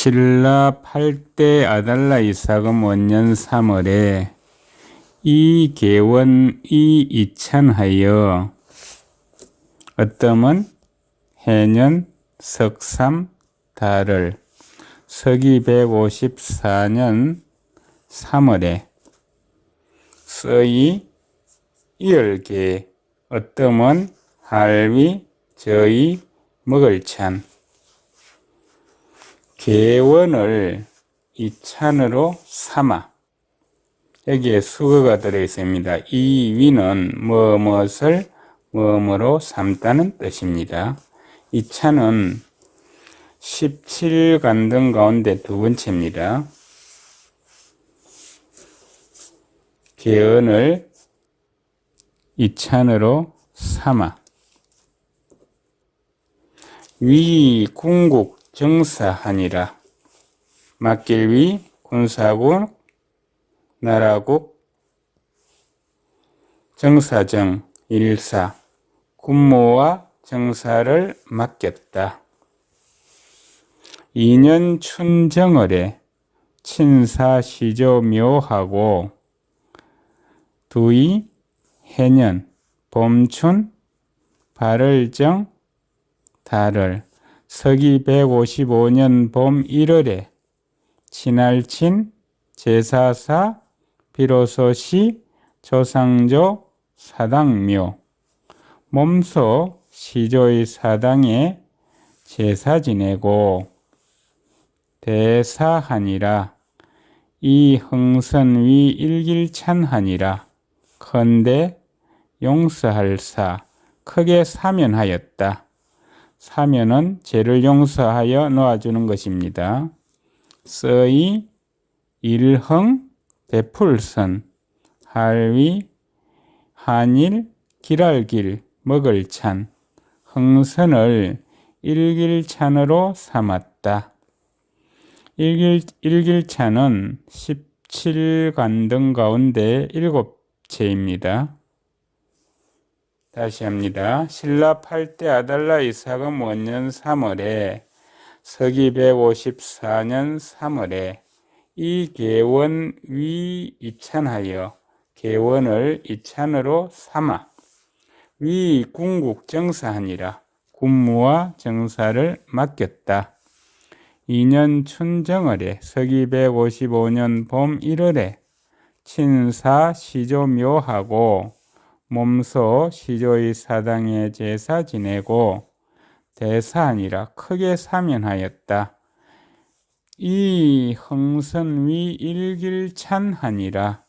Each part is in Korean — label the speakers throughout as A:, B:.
A: 신라 8대 아달라 이사금 원년 3월에 이 계원 이 이찬하여 어떠면 해년 석삼 달을 서기 154년 3월에 서이 이열계 어떠면 할위 저희 먹을 찬 개원을 이 찬으로 삼아 여기에 수거가 들어 있습니다. 이 위는 무엇을 무엇으로 삼다는 뜻입니다. 이 찬은 17간등 가운데 두 번째입니다. 개언을 이 찬으로 삼아 위 궁국 정사하니라. 맡길 위 군사국 나라국 정사정 일사. 군모와 정사를 맡겼다. 2년 춘정월에 친사 시조 묘하고 두이 해년 봄춘 발을정 달을 서기 155년 봄 1월에 친할친 제사사 비로소시 조상조 사당묘 몸소 시조의 사당에 제사 지내고 대사하니라 이 흥선위 일길찬하니라 컨대 용서할사 크게 사면하였다. 사면은 죄를 용서하여 놓아주는 것입니다. 서이 일흥 베풀선 할위 한일 길알길 먹을 찬 흥선을 일길찬으로 삼았다. 일길, 일길찬은 17간등 가운데 일곱째입니다. 다시 합니다. 신라 8대 아달라 이사금 원년 3월에 서기 154년 3월에 이 계원 위 이찬하여 계원을 이찬으로 삼아 위 궁국 정사하니라 군무와 정사를 맡겼다. 2년 춘정월에 서기 155년 봄 1월에 친사 시조묘하고 몸소 시조의 사당에 제사 지내고 대사하니라 크게 사면하였다. 이 흥선 위 일길찬하니라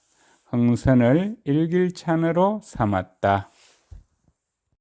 A: 흥선을 일길찬으로 삼았다.